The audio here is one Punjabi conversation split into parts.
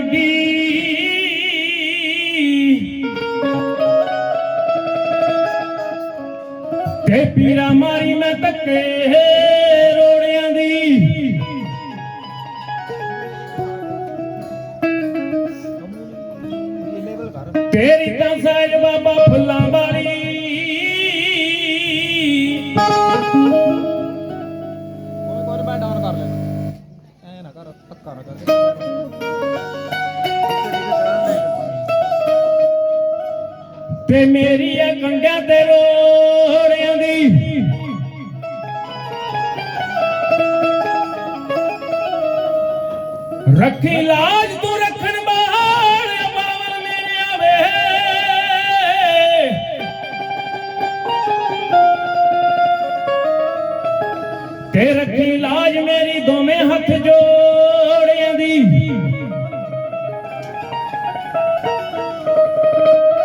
ਡਿੱਗੀ ਤੇ ਪੀਰਾ ਮਾਰੀ ਮੈਂ ਧੱਕੇ ਰੋੜਿਆਂ ਦੀ। ਤੇਰੀ ਤਾਂ ਸਾਜ ਬਾਬਾ ਫੁੱਲਾਂ ਤੇ ਮੇਰੀ ਇਹ ਕੰਡਿਆਂ ਤੇ ਰੋੜਿਆਂ ਦੀ। ਰੱਖੀ ਲਾਜ ਤੂੰ ਰੱਖਣ ਬਾਹਰ ਬਾਵਲ ਮੇਰੇ ਆਵੇ। ਤੇ ਰੱਖੀ ਲਾਜ ਮੇਰੀ ਦੋਵੇਂ ਹੱਥ ਜੋ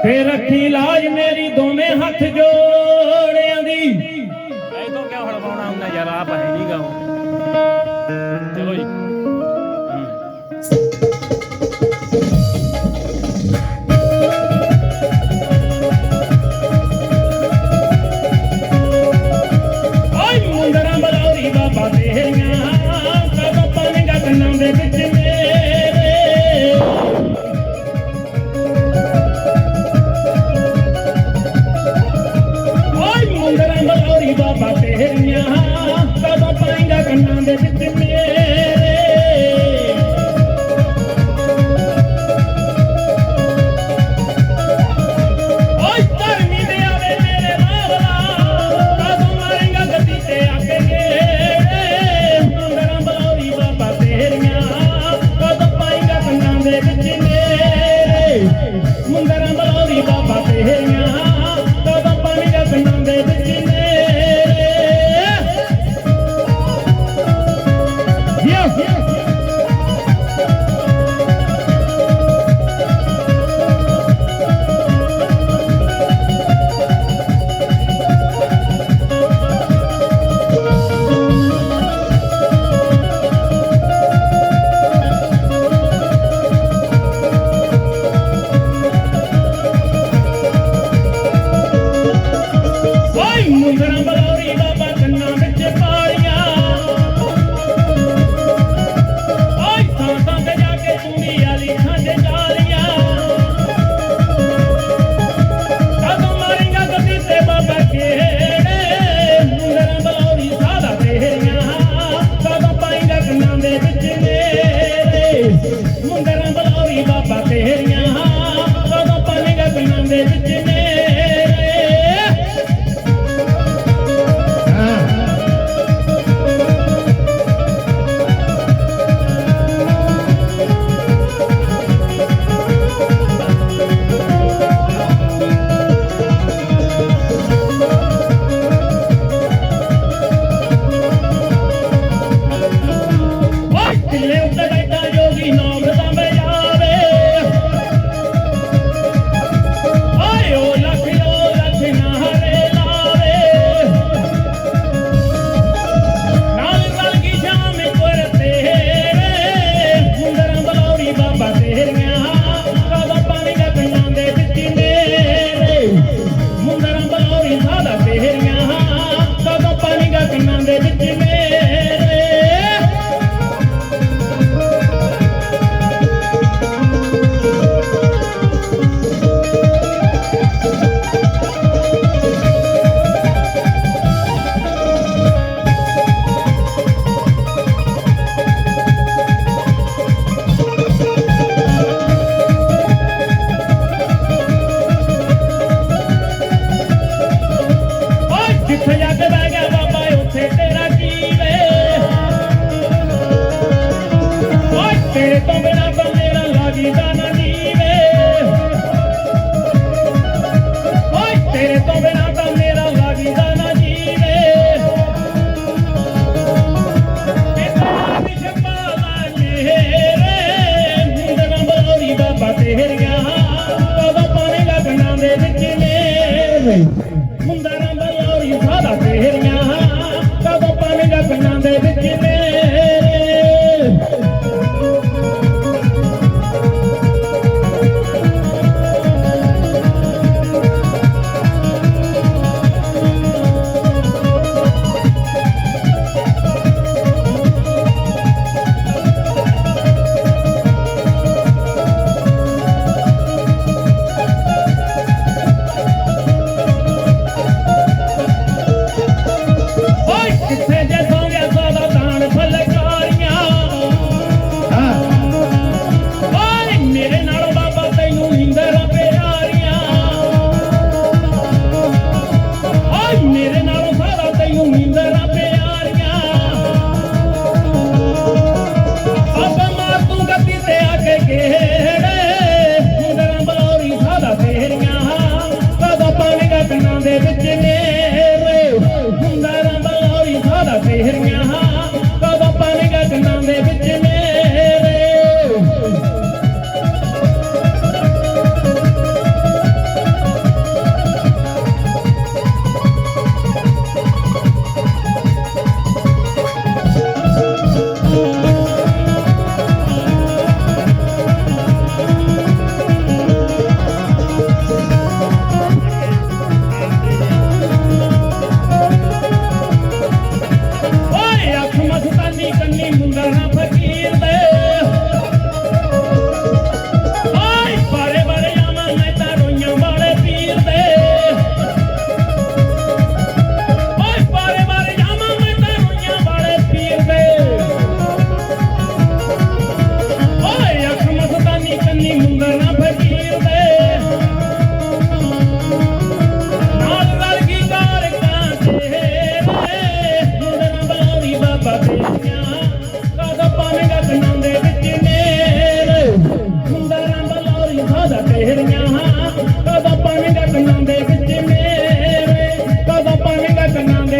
ਫੇਰ ਰੱਖੀ ਲਾਜ ਮੇਰੀ ਦੋਵੇਂ ਹੱਥ ਜੋੜਿਆਂ ਦੀ। ਇਹ ਤੋਂ ਕਿਉਂ ਹੜਵਾਉਣਾ ਹੁੰਦਾ ਯਾਰ, ਆਪ ਹੈ ਨਹੀਂ ਗਾ ਚਲੋ ਜੀ। Remember,